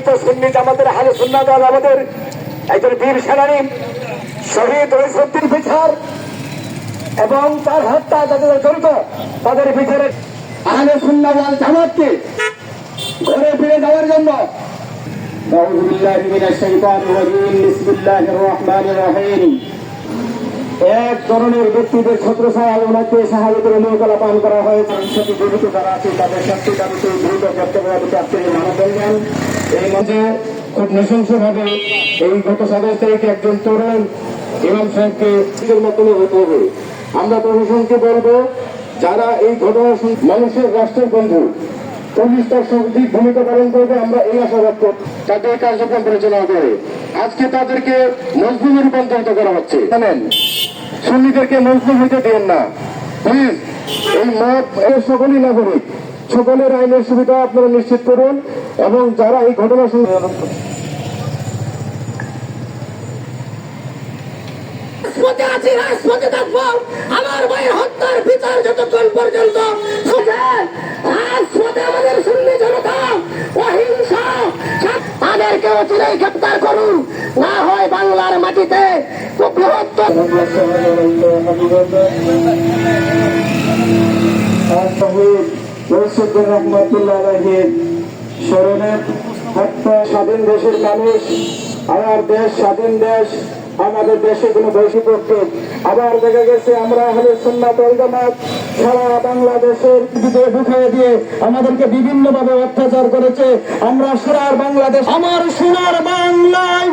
তো সুন্নি আমাদের হালে সুন্না দল আমাদের একজন বীর সেনানী শহীদ ঐসুদ্দিন বিচার এবং তার হত্যা যাদের জড়িত তাদের বিচারে আহলে সুন্না ওয়াল জামাতকে ঘরে ফিরে যাওয়ার জন্য أعوذ بالله من الشيطان الرجيم بسم الله الرحمن الرحيم এক ধরনের ব্যক্তিদের ছত্রছায়া ওনাকে সাহায্যের নৌকলা পান করা হয়েছে। সাথে জড়িত যারা আছে তাদের শাস্তি দাবিতে দ্রুত প্রাপ্তির মানব দেন এই মধ্যে খুব নৃশংসভাবে এই গত সাতাশ তারিখে একজন তরুণ ইমাম সাহেবকে নিজের মাধ্যমে হতে হবে। আমরা প্রশাসনকে বলব, যারা এই ঘটনা মানুষের রাষ্ট্রের বন্ধু পুলিশ সঠিক ভূমিকা পালন করবে আমরা এই আশাবাদ করি তাদের কার্যক্রম পরিচালনা করে। আজকে তাদেরকে মজলুমে রূপান্তরিত করা হচ্ছে। জানেন সুন্নিদেরকে মজলুম হইতে দেন না। প্লিজ এই মত এর সকলই নাগরিক। সকলের আইনের সুবিধা আপনারা নিশ্চিত করুন এবং যারা এই ঘটনা শুনে রাজপথে আছি রাজপথে থাকব। আমার ভাইয়ের হত্যার বিচার যতক্ষণ পর্যন্ত অচিরেই গ্রেপ্তার করুন। না হয় বাংলার মাটিতে স্বাধীন দেশের মানুষ আমার দেশ স্বাধীন দেশ। আমাদের দেশে কোনো বৈশিপক্ষে আবার দেখা গেছে, আমরা হলে সুন্নাত সারা বাংলাদেশের ঢুকিয়ে দিয়ে আমাদেরকে বিভিন্নভাবে অত্যাচার করেছে। আমরা সারা বাংলাদেশ আমার সোনার বাংলায়